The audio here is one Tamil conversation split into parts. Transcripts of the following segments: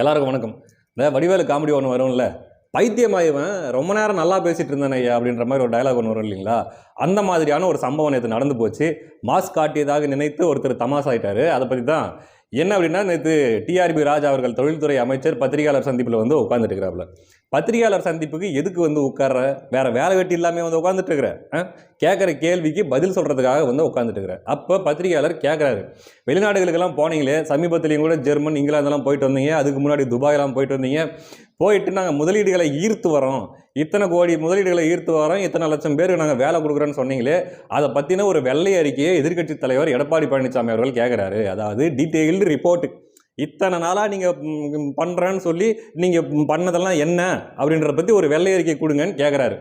எல்லாருக்கும் வணக்கம். இந்த வடிவேலு காமெடி ஒன்று வரும்ல. பைத்தியமாயவன் ரொம்ப நேரம் நல்லா பேசிகிட்டு இருந்தானே ஐயா அப்படின்ற மாதிரி ஒரு டயலாக் ஒன்று வரும் இல்லைங்களா? அந்த மாதிரியான ஒரு சம்பவம் நேற்று நடந்து போச்சு. மாஸ்க் காட்டியதாக நினைத்து ஒருத்தர் தமாசாயிட்டார் அதை பற்றி தான் என்ன அப்படின்னா நேற்று டிஆர்பி ராஜா அவர்கள் தொழில்துறை அமைச்சர் பத்திரிகையாளர் சந்திப்பில் வந்து உட்காந்துட்டு இருக்கிறாப்புல. பத்திரிகையாளர் சந்திப்புக்கு எதுக்கு வந்து உட்கார்ற? வேற வேலை வெட்டி இல்லாமல் வந்து உட்காந்துட்டு இருக்கிற கேட்குற கேள்விக்கு பதில் சொல்கிறதுக்காக வந்து உட்காந்துட்டு இருக்கிற அப்போ பத்திரிகையாளர் கேட்குறாரு. வெளிநாடுகளுக்கெல்லாம் போனீங்களே சமீபத்துலேயும் கூட ஜெர்மன் இங்கிலாந்தெல்லாம் போயிட்டு வந்தீங்க. அதுக்கு முன்னாடி துபாயெல்லாம் போயிட்டு வந்தீங்க. போயிட்டு நாங்கள் முதலீடுகளை ஈர்த்து வரோம் இத்தனை கோடி முதலீடுகளை ஈர்த்து வரோம் இத்தனை லட்சம் பேருக்கு நாங்கள் வேலை கொடுக்குறோன்னு சொன்னீங்களே அதை பற்றின ஒரு வெள்ளை அறிக்கையை எதிர்க்கட்சி தலைவர் எடப்பாடி பழனிசாமி அவர்கள் கேட்குறாரு. அதாவது டீட்டெயில்டு ரிப்போர்ட் இத்தனை நாளாக நீங்கள் பண்ணுறேன்னு சொல்லி நீங்கள் பண்ணதெல்லாம் என்ன அப்படின்றத பற்றி ஒரு வெள்ளை அறிக்கை கொடுங்கன்னு கேட்குறாரு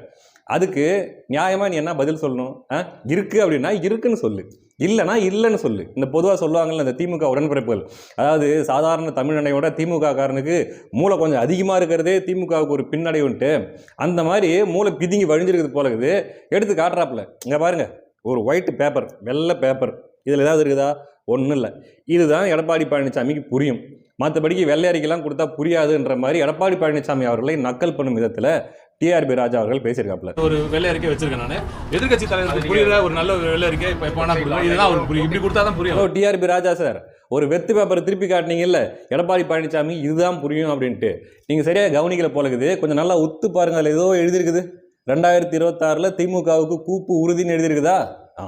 அதுக்கு நியாயமாக நீ என்ன பதில் சொல்லணும்? ஆ? இருக்குது அப்படின்னா இருக்குன்னு சொல்லு. இல்லைனா இல்லைன்னு சொல்லு. இந்த பொதுவாக சொல்லுவாங்கல்ல இந்த திமுக உடன்பிறப்புகள். அதாவது சாதாரண தமிழனையோட திமுக காரனுக்கு மூளை கொஞ்சம் அதிகமாக இருக்கிறதே திமுகவுக்கு ஒரு பின்னடைவுன்ட்டு அந்த மாதிரி மூளை பிதுங்கி வழிஞ்சிருக்குது போல இருக்குது. எடுத்து காட்டுறாப்புல. இங்கே பாருங்கள் ஒரு ஒயிட் பேப்பர் வெள்ளை பேப்பர் இதில் ஏதாவது இருக்குதா? ஒன்றும் இல்லை இதுதான் எடப்பாடி பழனிசாமிக்கு புரியும். மற்றபடிக்கு வெள்ளை அறிக்கைலாம் கொடுத்தா புரியாதுன்ற மாதிரி எடப்பாடி பழனிசாமி அவர்களை நக்கல் பண்ணும் விதத்தில் டிஆர்பி ராஜா அவர்கள் பேசியிருக்காப்புல. ஒரு வெள்ளை அறிக்கை வச்சிருக்கேன் நான். எதிர்கட்சி தலைவருக்கு புரியுற ஒரு நல்ல ஒரு வெள்ளை அறிக்கை இப்போ எப்போ வேணா கொடுக்கலாம். இதுதான் அவருக்கு புரியும். இப்படி கொடுத்தா தான் புரியும். ஹலோ டிஆர்பி ராஜா சார் ஒரு வெத்து பேப்பரை திருப்பி காட்டினீங்கல்ல எடப்பாடி பழனிசாமி இதுதான் புரியும் அப்படின்ட்டு. நீங்கள் சரியாக கவனிக்கல போல இருக்குது கொஞ்சம் நல்லா உத்து பாருங்க அதில் ஏதோ எழுதியிருக்குது. ரெண்டாயிரத்தி இருபத்தாறில் திமுகவுக்கு கூப்பு உறுதின்னு எழுதியிருக்குதா? ஆ.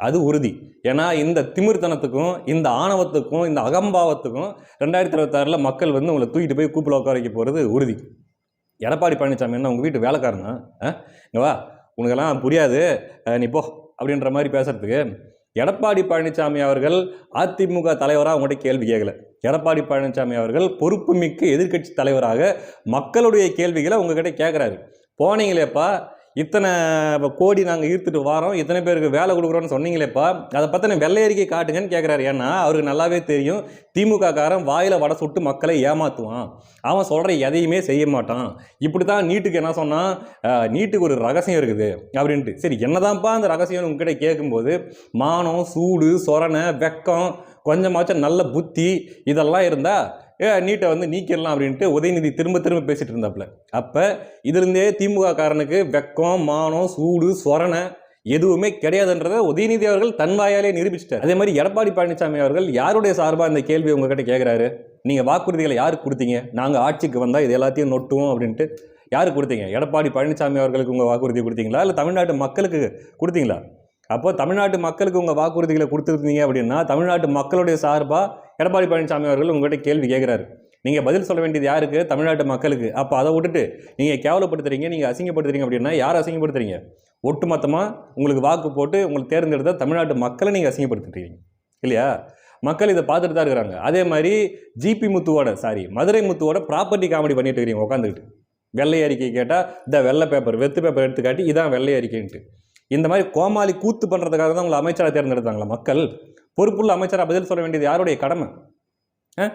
அது உறுதி. ஏன்னா இந்த திமிர்த்தனத்துக்கும் இந்த ஆணவத்துக்கும் இந்த அகம்பாவத்துக்கும் ரெண்டாயிரத்தி இருபத்தாறில் மக்கள் வந்து உங்களை தூக்கிட்டு போய் கூப்பில் உட்கார வைக்க போகிறது உறுதி. எடப்பாடி பழனிசாமி என்ன உங்கள் வீட்டு வேலைக்காரனா? ஆ? வா. உனக்கெல்லாம் புரியாது. நீ போ அப்படின்ற மாதிரி பேசுகிறதுக்கு எடப்பாடி பழனிசாமி அவர்கள் அதிமுக தலைவராக அவங்கள்ட்ட கேள்வி கேட்கல எடப்பாடி பழனிசாமி அவர்கள் பொறுப்புமிக்க எதிர்க்கட்சி தலைவராக மக்களுடைய கேள்விகளை உங்ககிட்ட கேட்குறாரு போனீங்களேப்பா இத்தனை கோடி நாங்கள் ஈர்த்துட்டு வரோம் இத்தனை பேருக்கு வேலை கொடுக்குறோன்னு சொன்னீங்களேப்பா அதை பற்றின வெள்ளையறிக்கை காட்டுங்கன்னு கேட்குறாரு ஏன்னா அவருக்கு நல்லாவே தெரியும் திமுக காரன் வாயில் வடை சுட்டு மக்களை ஏமாற்றுவான் அவன் சொல்கிற எதையுமே செய்ய மாட்டான். இப்படி தான் நீட்டுக்கு என்ன சொன்னால் நீட்டுக்கு ஒரு ரகசியம் இருக்குது அப்படின்ட்டு. சரி என்னதான்ப்பா அந்த ரகசியம்னு உங்ககிட்ட கேட்கும்போது மானம் சூடு சொரணை வெக்கம் கொஞ்சமாச்சும் நல்ல புத்தி இதெல்லாம் இருந்தால் நீட்டை வந்து நீக்கிடலாம் அப்படின்ட்டு உதயநிதி திரும்ப திரும்ப பேசிட்டு இருந்தாப்புல. அப்போ இதுலேருந்தே திமுக காரனுக்கு வெக்கம் மானம் சூடு சொரணை எதுவுமே கிடையாதுன்றதை உதயநிதி அவர்கள் தன் வாயாலே நிரூபிச்சிட்டார். அதே மாதிரி எடப்பாடி பழனிசாமி அவர்கள் யாருடைய சார்பாக இந்த கேள்வி உங்ககிட்ட கேட்குறாரு நீங்கள் வாக்குறுதிகளை யாருக்கு கொடுத்தீங்க? நாங்கள் ஆட்சிக்கு வந்தால் இது எல்லாத்தையும் நொட்டுவோம் அப்படின்ட்டு யாருக்கு கொடுத்தீங்க? எடப்பாடி பழனிசாமி அவர்களுக்கு உங்கள் வாக்குறுதி கொடுத்தீங்களா? இல்லை தமிழ்நாட்டு மக்களுக்கு கொடுத்தீங்களா? அப்போ தமிழ்நாட்டு மக்களுக்கு உங்கள் வாக்குறுதிகளை கொடுத்துருந்தீங்க அப்படின்னா தமிழ்நாட்டு மக்களுடைய சார்பாக எடப்பாடி பழனிசாமி அவர்கள் உங்கள்கிட்ட கேள்வி கேட்குறாரு. நீங்கள் பதில் சொல்ல வேண்டியது யாருக்கு? தமிழ்நாட்டு மக்களுக்கு. அப்போ அதை விட்டுட்டு நீங்கள் கேவலப்படுத்துறீங்க நீங்கள் அசிங்கப்படுத்துறீங்க அப்படின்னா யார் அசிங்கப்படுத்துறீங்க? ஒட்டுமொத்தமாக உங்களுக்கு வாக்கு போட்டு உங்களுக்கு தேர்ந்தெடுத்த தமிழ்நாட்டு மக்களை நீங்கள் அசிங்கப்படுத்திட்டீங்க. இல்லையா? மக்கள் இதை பார்த்துட்டு தான் இருக்கிறாங்க. அதே மாதிரி ஜிபி முத்துவோட சாரி மதுரை முத்துவோட ப்ராப்பர்ட்டி காமெடி பண்ணிட்டு இருக்கிறீங்க உட்காந்துக்கிட்டு வெள்ளை அறிக்கை கேட்டால் இந்த வெள்ளை பேப்பர் வெத்து பேப்பர் எடுத்து காட்டி இதான் வெள்ளை அறிக்கைன்ட்டு. இந்த மாதிரி கோமாளி கூத்து பண்ணுறதுக்காக தான் உங்களை அமைச்சராக தேர்ந்தெடுத்தாங்களா மக்கள்? பொறுப்புள்ள அமைச்சராக பதில் சொல்ல வேண்டியது யாருடைய கடமை? ஆ?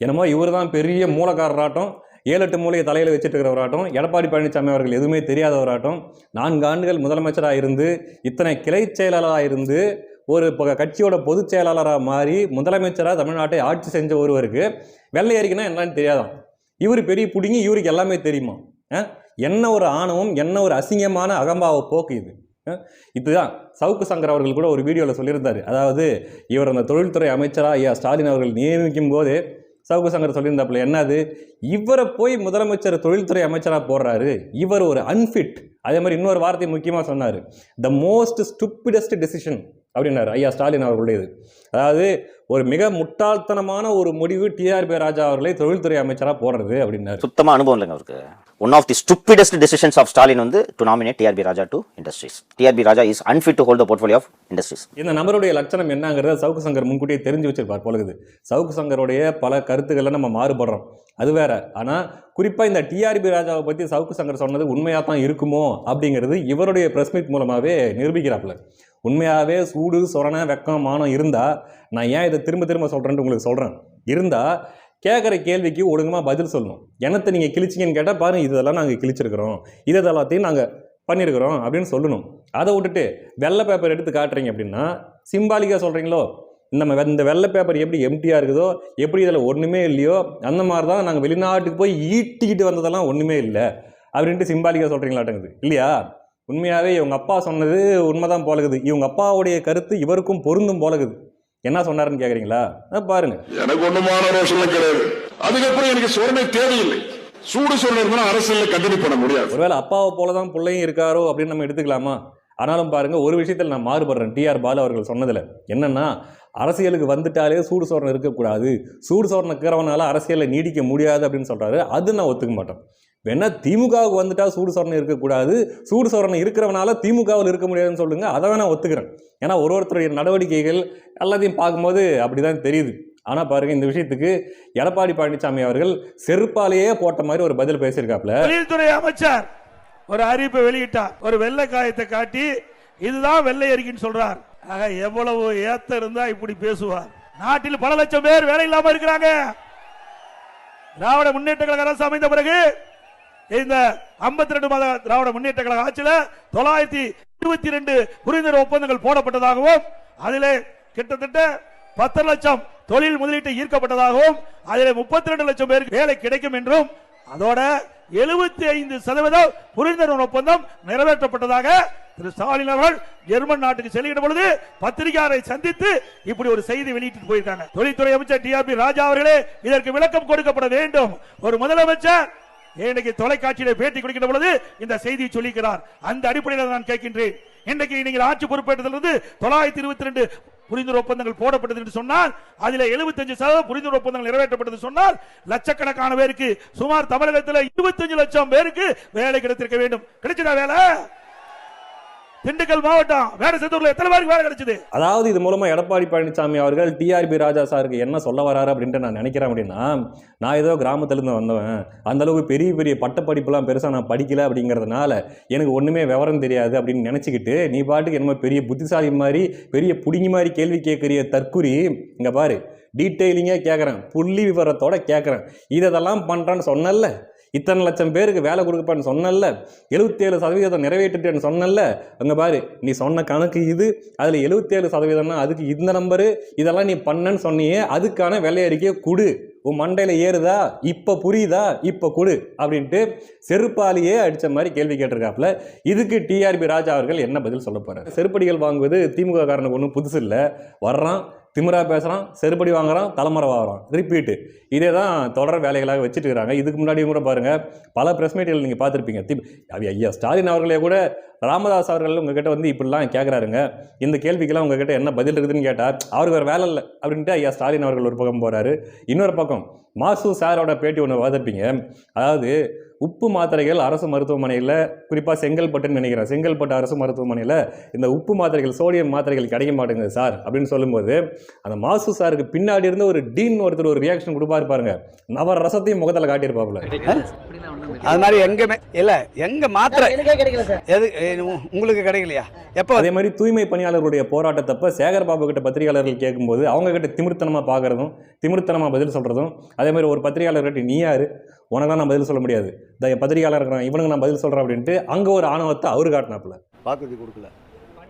என்னமோ இவர் தான் பெரிய மூலக்காரராட்டம் ஏழு எட்டு மூலையை தலையில் வச்சுட்டு இருக்கிறவராட்டம் எடப்பாடி பழனிசாமி அவர்கள் எதுவுமே தெரியாதவராட்டம் நான்கு ஆண்டுகள் முதலமைச்சராக இருந்து இத்தனை கிளை செயலாளராக இருந்து ஒரு ப- கட்சியோட பொதுச் செயலாளராக மாறி முதலமைச்சராக தமிழ்நாட்டை ஆட்சி செஞ்ச ஒருவருக்கு வெள்ளை அறிக்கைனா என்னன்னு தெரியாதாம் இவர் பெரிய பிடிங்கி இவருக்கு எல்லாமே தெரியுமா? ஆ? என்ன ஒரு ஆணவம் என்ன ஒரு அசிங்கமான அகம்பாவ போக்கு இது? இதுதான் சவுக்கு சங்கர் அவர்கள் கூட ஒரு வீடியோவில் சொல்லியிருந்தார். அதாவது இவர் அந்த தொழில்துறை அமைச்சராக ஐயா ஸ்டாலின் அவர்கள் நியமிக்கும் போது சவுக்கு சங்கர் சொல்லியிருந்தாப்புல என்னது? இவரை போய் முதலமைச்சர் தொழில்துறை அமைச்சராக போடுறாரு. இவர் ஒரு அன்ஃபிட் அதே மாதிரி இன்னொரு வார்த்தை முக்கியமாக சொன்னார். த மோஸ்ட் ஸ்டூப்பிடஸ்ட் டெசிஷன் அப்படின்னாரு. ஐயா ஸ்டாலின் அவர்களுடையது. அதாவது ஒரு மிக முட்டாள்தனமான ஒரு முடிவு டிஆர்பி ராஜா அவர்களை தொழில்துறை அமைச்சராக போடுறது அப்படின்னாரு. சுத்தமா அனுபவம் இல்லைங்க அவருக்கு. One of the stupidest decisions of Stalin வந்து to nominate TRB Raja to industries TRB Raja is unfit to hold the portfolio of industries இந்த நபருடைய லட்சணம் என்னங்கிறத சவுக்கு சங்கர் முன்கூட்டியே தெரிஞ்சு வச்சிருப்பார் போலகுது சவுக்கு சங்கருடைய பல கருத்துக்களை நம்ம மாறுபடுறோம். அது வேற. ஆனால் குறிப்பாக இந்த டிஆர்பி ராஜாவை பற்றி சவுக்கு சங்கர் சொன்னது உண்மையாக தான் இருக்குமோ அப்படிங்கிறது இவருடைய பிரஸ் மீட் மூலமாகவே நிரூபிக்கிறாப்புல. உண்மையாகவே சூடு சொரண வெக்கம் மானம் இருந்தால் நான் ஏன் இதை திரும்ப திரும்ப சொல்கிறேன்ட்டு உங்களுக்கு சொல்கிறேன் இருந்தால் கேட்குற கேள்விக்கு ஒழுங்கமாக பதில் சொல்லணும். என்னத்தை நீங்கள் கிழிச்சிங்கன்னு கேட்டால் பாருங்கள் இதெல்லாம் நாங்கள் கிழிச்சிருக்கிறோம். இதை எல்லாத்தையும் நாங்கள் பண்ணியிருக்கிறோம் அப்படின்னு சொல்லணும். அதை விட்டுட்டு வெள்ளை பேப்பர் எடுத்து காட்டுறீங்க அப்படின்னா சிம்பாலிக்காக சொல்கிறீங்களோ இந்த இந்த வெள்ளை பேப்பர் எப்படி எம்டியாக இருக்குதோ எப்படி இதில் ஒன்றுமே இல்லையோ அந்த மாதிரி தான் நாங்கள் வெளிநாட்டுக்கு போய் ஈட்டிக்கிட்டு வந்ததெல்லாம் ஒன்றுமே இல்லை. அப்படின்ட்டு சிம்பாலிக்காக சொல்கிறீங்களாட்டங்குது இல்லையா? உண்மையாகவே இவங்க அப்பா சொன்னது உண்மைதான் போலகுது இவங்க அப்பாவுடைய கருத்து இவருக்கும் பொருந்தும் போலகுது என்ன சொன்னாருன்னு கேட்குறீங்களா பாருங்க. எனக்கு ஒண்ணுமான ரோஷன்லாம் கிடையாது. அதுக்கப்புறம் எனக்கு சொரணை தேவையில்லை. சூடு இருந்தா அரசியல்ல கண்டினியூ பண்ண முடியாது. ஒருவேளை அப்பாவை போல தான் பிள்ளையும் இருக்காரோ அப்படின்னு நம்ம எடுத்துக்கலாமா? ஆனாலும் பாருங்க ஒரு விஷயத்தில் நான் மாறுபடுறேன். டிஆர் பாலு அவர்கள் சொன்னதில். என்னன்னா அரசியலுக்கு வந்துட்டாலே சூடு சோரணம் இருக்கக்கூடாது. சூடு சோரணம் இருக்கிறவனால அரசியலில் நீடிக்க முடியாது அப்படின்னு சொல்றாரு. அது நான் ஒத்துக்க மாட்டேன். வேணா திமுகவுக்கு வந்துட்டா சூடு சோரணம் இருக்கக்கூடாது. சூடு சோரணம் இருக்கிறவனால திமுகவில் இருக்க முடியாதுன்னு சொல்லுங்க அதை வேணா ஒத்துக்கிறேன். ஏன்னா ஒரு ஒருத்தருடைய நடவடிக்கைகள் எல்லாத்தையும் பார்க்கும்போது அப்படி தான் தெரியுது. ஆனால் பாருங்க இந்த விஷயத்துக்கு எடப்பாடி பழனிசாமி அவர்கள் செருப்பாலேயே போட்ட மாதிரி ஒரு பதில் பேசியிருக்காப்ல தொழில்துறை அமைச்சர் ஒரு அறிவிப்பை வெளியிட்டார். ஒரு வெள்ளை காயத்தை காட்டி இதுதான் வெள்ளை அறிக்கைன்னு சொல்றார். ஆக எவ்வளவு ஏத்த இருந்தா இப்படி பேசுவார். நாட்டில் பல லட்சம் பேர் வேலை இல்லாம இருக்கிறாங்க. திராவிட முன்னேற்ற கழக அரசு அமைந்த பிறகு இந்த 52 ரெண்டு மாத திராவிட முன்னேற்ற கழக ஆட்சியில் தொள்ளாயிரத்தி இருபத்தி ரெண்டு புரிந்துணர்வு ஒப்பந்தங்கள் போடப்பட்டதாகவும் அதிலே கிட்டத்தட்ட பத்து லட்சம் தொழில் முதலீட்டு ஈர்க்கப்பட்டதாகவும் அதில் முப்பத்தி ரெண்டு லட்சம் பேருக்கு வேலை கிடைக்கும் என்றும் அதோட எழுபத்தி ஐந்து சதவீதம் புரிந்துணர்வு ஒப்பந்தம் நிறைவேற்றப்பட்டதாக திரு ஸ்டாலின் அவர்கள் ஜெர்மன் நாட்டுக்கு செல்கிற பொழுது பத்திரிகையாளரை சந்தித்து இப்படி ஒரு செய்தி வெளியிட்டு போயிருக்காங்க. தொழில்துறை அமைச்சர் டிஆர்பி ராஜா அவர்களே இதற்கு விளக்கம் கொடுக்கப்பட வேண்டும். ஒரு முதலமைச்சர் இன்னைக்கு தொலைக்காட்சியில பேட்டி கொடுக்கின்ற பொழுது இந்த செய்தியை சொல்லிக்கிறார். அந்த அடிப்படையில் நான் கேட்கின்றேன். இன்றைக்கு நீங்கள் ஆட்சி பொறுப்பேற்றதிலிருந்து தொள்ளாயிரத்தி இருபத்தி ரெண்டு புரிந்துணர்வு ஒப்பந்தங்கள் போடப்பட்டது என்று சொன்னால் அதில் 75% சதவீதம் புரிந்துணர்வு ஒப்பந்தங்கள் நிறைவேற்றப்பட்டது சொன்னால் லட்சக்கணக்கான பேருக்கு சுமார் தமிழகத்தில் 25 லட்சம் பேருக்கு வேலை கிடைத்திருக்க வேண்டும். கிடைச்சதா வேலை? திண்டுக்கல் மாவட்டம் வேடசத்தூர்ல எத்தனை பேருக்கு வேலை கிடைச்சது? அதாவது இது மூலமா எடப்பாடி பழனிசாமி அவர்கள் டிஆர்பி ராஜா சாருக்கு என்ன சொல்ல வராரு அப்படின்ட்டு நான் நினைக்கிறேன் அப்படின்னா நான் ஏதோ கிராமத்துலேருந்து வந்தவன். அந்த அளவுக்கு பெரிய பெரிய பட்டப்படிப்புலாம் பெருசாக நான் படிக்கல அப்படிங்கிறதுனால எனக்கு ஒன்றுமே விவரம் தெரியாது அப்படின்னு நினச்சிக்கிட்டு நீ பாட்டுக்கு என்னமோ பெரிய புத்திசாலி மாதிரி பெரிய புடுங்கி மாதிரி கேள்வி கேட்குறிய தற்குறி இங்கே பாரு டீட்டெயிலிங்காக கேட்குறேன் புள்ளி விவரத்தோட கேட்குறேன் இதெல்லாம் பண்ணுறான்னு சொன்னல இத்தனை லட்சம் பேருக்கு வேலை கொடுக்கப்பான்னு சொன்னல எழுபத்தேழு சதவீதம் நிறைவேற்றிட்டேன்னு சொன்னல அங்கே பாரு நீ சொன்ன கணக்கு இது. அதில் எழுபத்தேழு சதவீதம்னா அதுக்கு இந்த நம்பரு இதெல்லாம் நீ பண்ணன்னு சொன்னியே அதுக்கான வெள்ளை அறிக்கையை கொடு. உன் மண்டையில் ஏறுதா? இப்போ புரியுதா? இப்போ கொடு அப்படின்ட்டு செருப்பாலேயே அடித்த மாதிரி கேள்வி கேட்டிருக்காப்புல. இதுக்கு டிஆர்பி ராஜா அவர்கள் என்ன பதில் சொல்ல போகிறார் செருப்படிகள் வாங்குவது திமுக காரனுக்கு ஒன்றும் புதுசு இல்லை. வர்றான் திமிரா பேசுகிறான் செருப்படி வாங்குறான் தலைமுறை வாங்குறான். ரிப்பீட்டு இதே தான் தொடர் வேலைகளாக வச்சுட்டு இருக்கிறாங்க இதுக்கு முன்னாடியும் கூட பாருங்கள் பல ப்ரெஸ் மீட்டில் நீங்கள் பார்த்துருப்பீங்க. தி ஐயா ஸ்டாலின் அவர்களே கூட ராமதாஸ் அவர்கள் உங்ககிட்ட வந்து இப்படிலாம் கேட்குறாருங்க இந்த கேள்விக்கெல்லாம் உங்ககிட்ட என்ன பதில் இருக்குதுன்னு கேட்டால் அவருக்கு வேறு வேலை இல்லை அப்படின்ட்டு ஐயா ஸ்டாலின் அவர்கள் ஒரு பக்கம் போகிறாரு இன்னொரு பக்கம் மாசு சாரோட பேட்டி ஒன்று வாதப்பீங்க அதாவது உப்பு மாத்திரைகள் அரசு மருத்துவமனையில் குறிப்பாக செங்கல்பட்டுன்னு நினைக்கிறேன். செங்கல்பட்டு அரசு மருத்துவமனையில் இந்த உப்பு மாத்திரைகள் சோடியம் மாத்திரைகள் கிடைக்க மாட்டேங்குது சார் அப்படின்னு சொல்லும்போது அந்த மாசு சாருக்கு பின்னாடி இருந்து ஒரு டீன் ஒருத்தர் ஒரு ரியாக்ஷன் கொடுப்பாரு பாருங்க. நவ ரசத்தையும் முகத்தில் காட்டியிருப்பாப்புல. அது மாதிரி எங்கேயுமே இல்ல எங்க மாத்திரை? எது உங்களுக்கு கிடைக்கலையா? எப்போ? அதே மாதிரி தூய்மை பணியாளர்களுடைய போராட்டத்தப்ப சேகர் பாபு கிட்ட பத்திரிகையாளர்கள் கேட்கும்போது அவங்க கிட்ட திமிர்த்தனமாக பார்க்கறதும் திமிர்த்தனமாக பதில் சொல்கிறதும் அதே மாதிரி ஒரு பத்திரிகையாளர்கிட்ட நீ யாரு? உனக்கு நான் பதில் சொல்ல முடியாது. இந்த பத்திரிகையாளர் இருக்கிறான் இவனுக்கு நான் பதில் சொல்கிறேன் அப்படின்ட்டு அங்கே ஒரு ஆணவத்தை அவர் காட்டினாப்புல. வாக்குறுதி கொடுக்கல.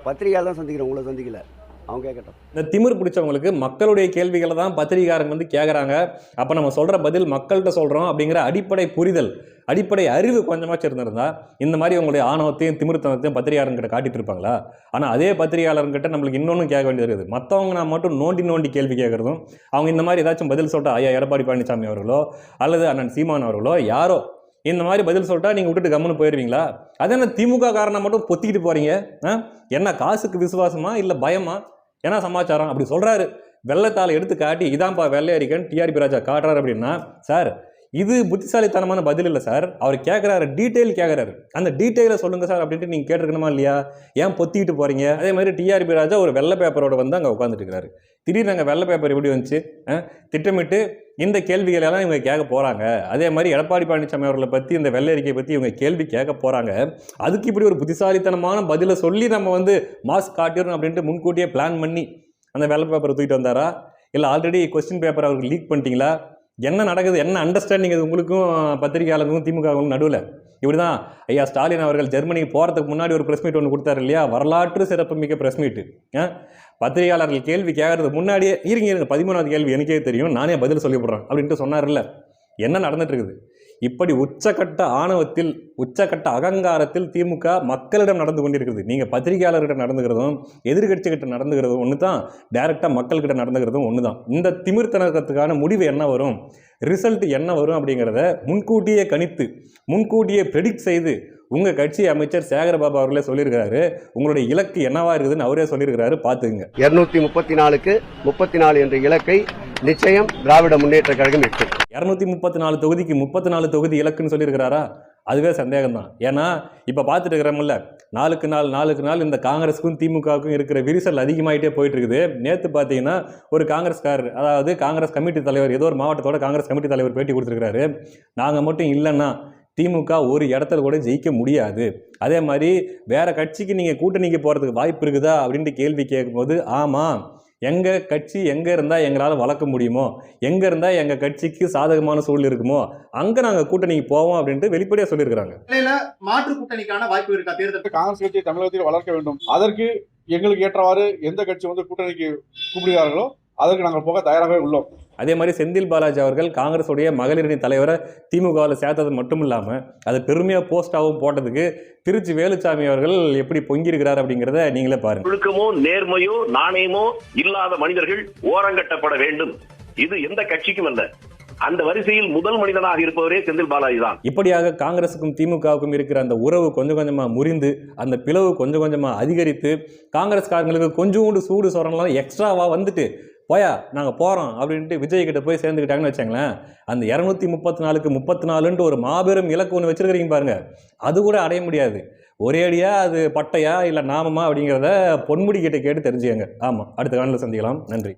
பத்திரிகையாளர் தான் சந்திக்கிறேன் உங்களை சந்திக்கல. அவங்க கேட்கட்டும் இந்த திமிர் பிடிச்சவங்களுக்கு மக்களுடைய கேள்விகளை தான் பத்திரிகாரங்க வந்து கேட்குறாங்க அப்போ நம்ம சொல்கிற பதில் மக்கள்கிட்ட சொல்கிறோம் அப்படிங்கிற அடிப்படை புரிதல் அடிப்படை அறிவு கொஞ்சமாச்சும் இருந்திருந்தா இந்த மாதிரி உங்களுடைய ஆணவத்தையும் திமிர்த்தனத்தையும் பத்திரிகையாளர்கிட்ட காட்டிட்டு இருப்பாங்களா? ஆனால் அதே பத்திரிகையாளர்கிட்ட நம்மளுக்கு இன்னொன்று கேட்க வேண்டியது இருக்குது. மற்றவங்க நான் மட்டும் நோண்டி நோண்டி கேள்வி கேட்குறதும் அவங்க இந்த மாதிரி ஏதாச்சும் பதில் சொல்லிட்டா ஐயா எடப்பாடி பழனிசாமி அவர்களோ அல்லது அண்ணன் சீமான் அவர்களோ யாரோ இந்த மாதிரி பதில் சொல்லிட்டா நீங்கள் விட்டுட்டு கம்முன்னு போயிடுவீங்களா அது என்ன திமுக காரணம் மட்டும் பொத்திக்கிட்டு போகிறீங்க ஆ? என்ன காசுக்கு விசுவாசமா இல்லை பயமா? என்ன சமாச்சாரம்? அப்படி சொல்கிறாரு வெள்ளத்தால் எடுத்து காட்டி இதான்ப்பா வெள்ளையரிக்கன் டிஆர்பி ராஜா காட்டுறாரு அப்படின்னா சார் இது புத்திசாலித்தனமான பதில் இல்லை சார். அவர் கேட்குறாரு டீட்டெயில் கேட்குறாரு அந்த டீட்டெயிலை சொல்லுங்கள் சார் அப்படின்ட்டு நீங்கள் கேட்டிருக்கணுமா இல்லையா? ஏன் பொத்திக்கிட்டு போகிறீங்க அதே மாதிரி டிஆர்பி ராஜா ஒரு வெள்ளை பேப்பரோட வந்து அங்கே உட்காந்துட்டு இருக்காரு. திடீர்னு அங்கே வெள்ளை பேப்பர் எப்படி வந்துச்சு? ஆ? திட்டமிட்டு இந்த கேள்விகளை எல்லாம் இவங்க கேட்க போகிறாங்க அதே மாதிரி எடப்பாடி பழனிசாமி அவர்களை பற்றி இந்த வெள்ளை அறிக்கையை பற்றி இவங்க கேள்வி கேட்க போகிறாங்க அதுக்கு இப்படி ஒரு புத்திசாலித்தனமான பதிலை சொல்லி நம்ம வந்து மாஸ்க் காட்டிடணும் அப்படின்ட்டு முன்கூட்டியே பிளான் பண்ணி அந்த வெள்ளை பேப்பரை தூக்கிட்டு வந்தாரா? இல்லை ஆல்ரெடி கொஸ்டின் பேப்பர் அவருக்கு லீக் பண்ணிட்டீங்களா? என்ன நடக்குது என்ன அண்டர்ஸ்டாண்டிங் அது உங்களுக்கும் பத்திரிகையாளர்களுக்கும் திமுகவுக்கும் நடுவில்? இப்படி தான் ஐயா ஸ்டாலின் அவர்கள் ஜெர்மனிக்கு போகிறதுக்கு முன்னாடி ஒரு ப்ரெஸ் மீட் ஒன்று கொடுத்தாரு இல்லையா? வரலாற்று சிறப்புமிக்க ப்ரெஸ் மீட்டு பத்திரிகையாளர்கள் கேள்வி கேட்கறதுக்கு முன்னாடியே இருங்க இருங்க பதிமூணாவது கேள்வி எனக்கே தெரியும் நானே பதில் சொல்லிவிடுறேன் அப்படின்ட்டு சொன்னார்ல என்ன நடந்துட்டு இருக்குது? இப்படி உச்சக்கட்ட ஆணவத்தில் உச்சக்கட்ட அகங்காரத்தில் திமுக மக்களிடம் நடந்து கொண்டிருக்கிறது. நீங்கள் பத்திரிகையாளர்கிட்ட நடந்துக்கிறதும் எதிர்கட்சிகிட்ட நடந்துக்கிறதும் ஒன்று தான் டைரெக்டாக மக்கள்கிட்ட நடந்துக்கிறதும் ஒன்று தான். இந்த திமிர்த்தனத்துக்கான முடிவு என்ன வரும்? ரிசல்ட் என்ன வரும் அப்படிங்கிறத முன்கூட்டியே கணித்து முன்கூட்டியே ப்ரெடிக்ட் செய்து உங்கள் கட்சி அமைச்சர் சேகரபாபு அவர்களே சொல்லியிருக்கிறாரு. உங்களுடைய இலக்கு என்னவா இருக்குதுன்னு அவரே சொல்லியிருக்கிறாரு. பார்த்துக்குங்க. இருநூத்தி முப்பத்தி நாலுக்கு முப்பத்தி நாலு என்ற இலக்கை நிச்சயம் திராவிட முன்னேற்ற கழகம் எட்டும் இரநூத்தி முப்பத்தி நாலு தொகுதிக்கு முப்பத்தி நாலு தொகுதி இலக்குன்னு சொல்லியிருக்கிறாரா? அதுவே சந்தேகம் தான் ஏன்னா இப்போ பார்த்துட்டு இருக்கிறோம்ல நாளுக்கு நாள் நாளுக்கு நாள் இந்த காங்கிரஸுக்கும் திமுகவுக்கும் இருக்கிற விரிசல் அதிகமாகிட்டே போயிட்டு இருக்குது நேற்று பார்த்தீங்கன்னா ஒரு காங்கிரஸ்காரர் அதாவது காங்கிரஸ் கமிட்டி தலைவர் ஏதோ ஒரு மாவட்டத்தோட காங்கிரஸ் கமிட்டி தலைவர் பேட்டி கொடுத்துருக்காரு நாங்கள் மட்டும் இல்லைன்னா திமுக ஒரு இடத்துல கூட ஜெயிக்க முடியாது. அதே மாதிரி வேற கட்சிக்கு நீங்கள் கூட்டணிக்கு போகிறதுக்கு வாய்ப்பு இருக்குதா? அப்படின்ட்டு கேள்வி கேட்கும்போது ஆமாம் எங்கள் கட்சி எங்கே இருந்தால் எங்களால் வளர்க்க முடியுமோ? எங்கே இருந்தால் எங்கள் கட்சிக்கு சாதகமான சூழல் இருக்குமோ? அங்கே நாங்கள் கூட்டணிக்கு போவோம் அப்படின்ட்டு வெளிப்படையாக சொல்லியிருக்கிறாங்க. நிலையில மாற்று கூட்டணிக்கான வாய்ப்பு இருக்கா? தேர்தல் காங்கிரஸ் கட்சியை தமிழகத்தில் வளர்க்க வேண்டும். அதற்கு எங்களுக்கு ஏற்றவாறு எந்த கட்சி வந்து கூட்டணிக்கு கூப்பிடுகிறார்களோ அதற்கு நாங்கள் போக தயாராகவே உள்ளோம். அதே மாதிரி செந்தில் பாலாஜி அவர்கள் காங்கிரஸுடைய மகளிரணி தலைவரை திமுகவில் சேர்த்தது மட்டும் இல்லாமல் அது பெருமையாக போஸ்டாகவும் போட்டதுக்கு திருச்சி வேலுச்சாமி அவர்கள் எப்படி பொங்கியிருக்கிறார் அப்படிங்கிறத நீங்களே பாருங்க. ஒழுக்கமோ நேர்மையோ நாணயமோ இல்லாத மனிதர்கள் ஓரங்கட்டப்பட வேண்டும். இது எந்த கட்சிக்கும் அல்ல. அந்த வரிசையில் முதல் மனிதனாக இருப்பவரே செந்தில் பாலாஜி தான். இப்படியாக காங்கிரஸுக்கும் திமுகவுக்கும் இருக்கிற அந்த உறவு கொஞ்சம் கொஞ்சமாக முறிந்து அந்த பிளவு கொஞ்சம் கொஞ்சமாக அதிகரித்து காங்கிரஸ்காரங்களுக்கு கொஞ்சோண்டு சூடு சொரணலாம் எக்ஸ்ட்ராவாக வந்துட்டு போயா நாங்கள் போகிறோம் அப்படின்ட்டு விஜய் கிட்ட போய் சேர்ந்துக்கிட்டாங்கன்னு வச்சாங்களேன் அந்த இரநூத்தி முப்பத்தி நாலுக்கு முப்பத்தி நாலுன்ட்டு ஒரு மாபெரும் இலக்கு ஒன்று வச்சிருக்கிறீங்க பாருங்கள் அது கூட அடைய முடியாது. ஒரே அடியாக அது பட்டையா இல்லை நாமமா அப்படிங்கிறத பொன்முடி கிட்ட கேட்டு தெரிஞ்சுக்கங்க. ஆமாம் அடுத்த காலையில் சந்திக்கலாம். நன்றி.